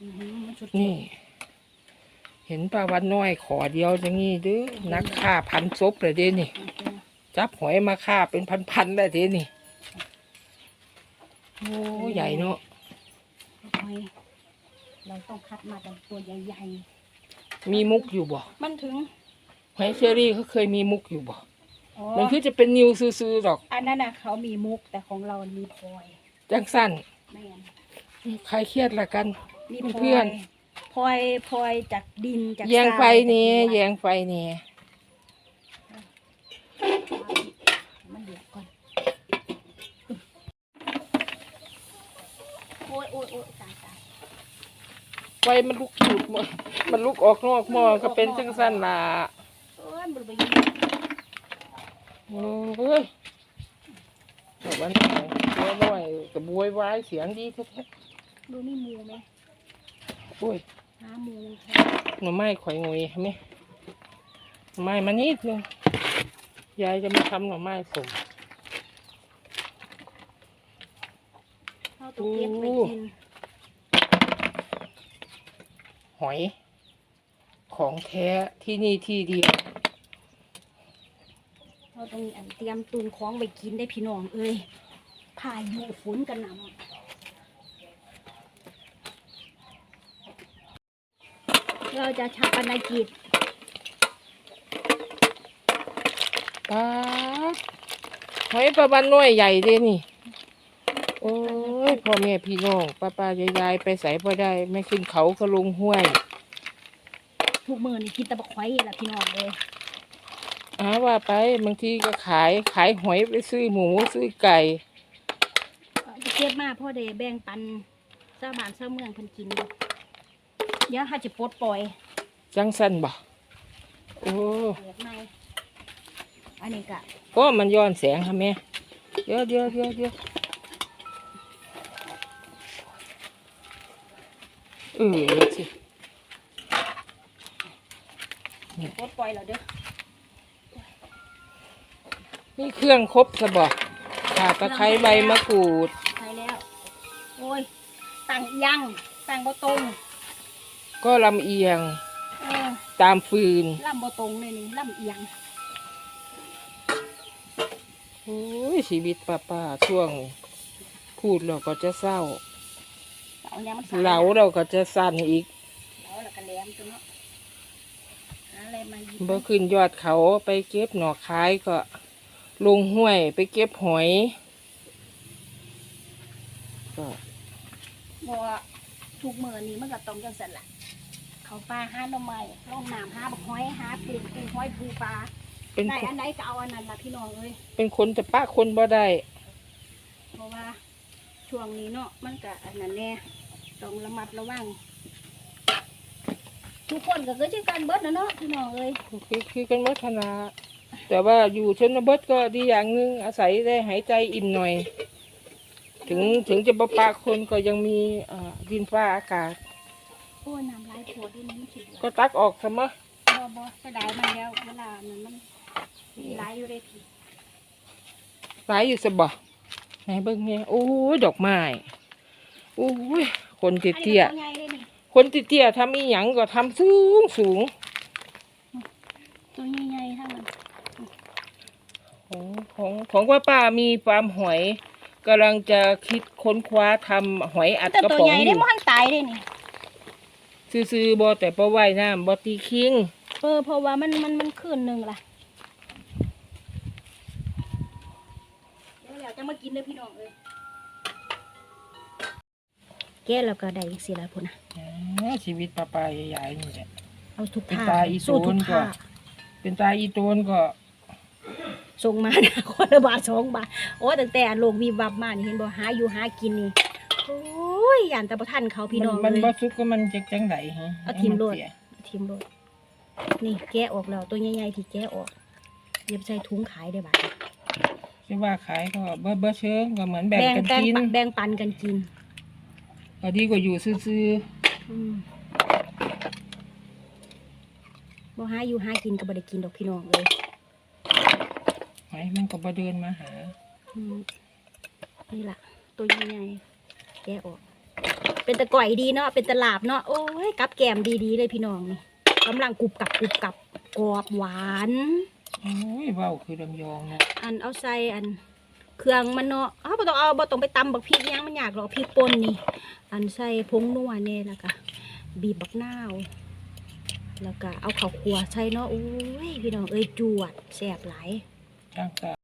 อื้อหือมันสุดนี่ เห็นปลาวันน้อยขอเดียวอย่างงี้เด้อนักฆ่าพันศพเลยเด้นี่ จับหอยมาฆ่าเป็นพันๆได้เด้นี่โอ้ใหญ่เนาะหอยเราต้องคัดมาแต่ตัวใหญ่มีมุกอยู่บ่ๆมันถึงหอยเชอรี่เขาเคยมีมุกอยู่บ่อ๋อมันคือจะเป็นนิวซื่อๆดอก อันนั้นน่ะเขามีมุกแต่ของเรามีพลอย จังสั้นแม่นใครเครียดละกัน มีเพื่อนพลอยพลอยจากดินจากแยงไฟทรายเนี่ยจากแยหิมะงไฟเนี่ยมันเดือดก่อนโอ้ยโอ้ยโอ้ยตายตายไฟมันลุกจุดหมดมันลุกออกนอกหม้อก็เป็นจังสั้นล่ะโอ้ยมันไปยิงโอ้ยแต่วันของเยอะหน่อยกระบวยวายเสียงดีแท้ดูนี่หมูไหมๆ โอ้ยหาหมูหน่อไม้ข่อยงวยเห็นไหมหน่อไม้มานิดนึงยายจะมาทำหน่อไม้ผมเข้าตัวเก็บไปกินหอย ของแท้ที่นี่ที่เดียวเราต้องมีอันเตรียมตุนของไปกินได้พี่น้องเอ้ยพายุฝนกันหนำ เราจะชาปนกิจป้าดหอยประวันน้อยใหญ่เด้นี่ โอ้ยพ่อแม่พี่น้องป้าป้ายายๆไปใส่พอได้ ไม่ขึ้นเขาก็ลงห้วยทุกมือนี่กินแตะบกไข่ละพี่น้องเลยอาว่าไปบางทีก็ขายขายหอยไปซื้อหมูซื้อไก่เอาเก็บมาพ่อเดแบ่งปันชาวบ้านชาวเมืองเพิ่นกินอยู่ เดี๋ยวถ้าจะปลดปล่อยจังสันบ่โอ้เปิดใหม่อันนี้ก็ก็มันย้อนแสงค่ะแม่เดี๋ยวเดี๋ยวเดี๋ยวเดี๋ยวเออเดี๋ยวสิปลดปล่อยแล้วเด้อนี่เครื่องครบสบอขาตะไคร้ใบมะกรูด ใช่แล้ว โอ้ย ตั้งยังตั้งบ่ตรง ก็ลำเอียงเออตามฟืนล่ำบ่ตรงเลยนี่ล่ำเอียงโอ้ยชีวิตป้าป้าช่วง พูดเราก็จะเศร้าเอายังมันสยเหลาเราก็จะสั่นอีกเหลาแล้วก็แหลมตัวเนาะหาอะไรมาหยิบเมื่อขึ้นยอดเขาไปเก็บหน่อคายก็ลงห้วยไปเก็บหอยก็บ่ว่า ทุกมื้อนี้มันก็ต้องจังซั่นล่ะเขาปลาหาหน่อไม้ลงน้ำหาบักหอยหาปูปูหอยปูปลาเป็นได้คนอันใดก็เอาอันนั้นล่ะพี่น้องเอ้ยเป็นคนจะปะคนบ่ได้เพราะว่าช่วงนี้เนาะมันก็อันนั้นแน่ต้องระมัดระวังทุกคนก็คือชื่อกันเบิดนะเนาะพี่น้องเอ้ยคือคือกันวัฒนาแต่ว่าอยู่ชนบทก็ดีอย่างหนึงอาศัยได้หายใจอิ่มหน่อย ถึงถึงจะบ่ปะคนก็ยังมีอ่าดินฟ้าอากาศ โอ้ยน้ำลายโผล่ดินมันสิก็ตักออกซะมะบ่บ่จะได้มันแล้วเวลานั้นมันมีหลายอยู่เลยพี่หลายอยู่สบ่ไหนเบิ่งเนี่ยโอ้ยดอกไม้โอ้ยคนเตี้ยอันนี้ก็ตัวใหญ่เลยนี่ๆคนเตี้ยๆทำอีหยังก็ทำสูงสูงตัวใหญ่ๆทั้งนั้นของของของป้าป้ามีฟาร์มหอย กำลังจะคิดค้นคว้าทำหอยอัดแต่กระตัวป๋องใหญ่อได้ยู่มันตายเลยนี่ ซื้อๆบ่แต่ปลาว่ายน้ำบ่ตีคิงเออเพราะว่ามันมันมันคืนหนึ่งล่ะเดี๋ยวเราจะมากินเด้อพี่น้องเอ้ยแกะแล้วก็ได้อีกสิละพุ่นนะอ่าชีวิตป้าป้าใหญ่ๆนี่แหละ เอาทุกเป็นท่าตาอีสู้ทุกโซนก่อท่านเป็นตาอีโตนก็ ส่งมานะคนละบาทสองบาทโอ้ตั้งแต่โลกวีวับมานี่เห็นบ่หาอยู่หากินนี่โอ้ยย่านแต่บ่ทันเขาพี่น้องมันเลบ่ยสุกก็มันจะจังไดฮะเอาทิ่มโลดให้นเสียทิมโลดนี่แกะออกแล้วตัวใหญ่ๆที่แกะออกเดี๋ยวใส่ถุงขายได้บาทสิว่าขายก็บ่บ่เชิงก็เหมือนแบ่งกันแบ่งกินปันแบ่งปันกันกิน ก็ดีกว่าอยู่ซื่ออืมบ่หาอยู่หากินก็บ่ได้กินดอกพี่น้องเลย ๆหอยมันก็บ่เดินมาหา อืมนี่ล่ะ ตัวใหญ่ๆแกะออก เป็นตะก่อยดีเนาะเป็นตะลาบเนาะโอ้ยกับแกมดีๆเลยพี่น้องนี่กำลังกรุบกรับกรุบกรับกรอบหวาน โอ้ยเว้าคือลำยองนะอันเอาใส่อันเครื่องมันเนาะอ้าวบ่ต้องเอาบ่ต้องไปตำบักพริกอิหยังมันยากหรอกพริกป่นนี่ อันใส่ผงนัวเนี่ยแล้วก็บีบบักนาว แล้วก็เอาข้าวคั่วใส่เนาะโอ้ยพี่น้องเอ้ยจวดแซ่บหลาย จ้างกะ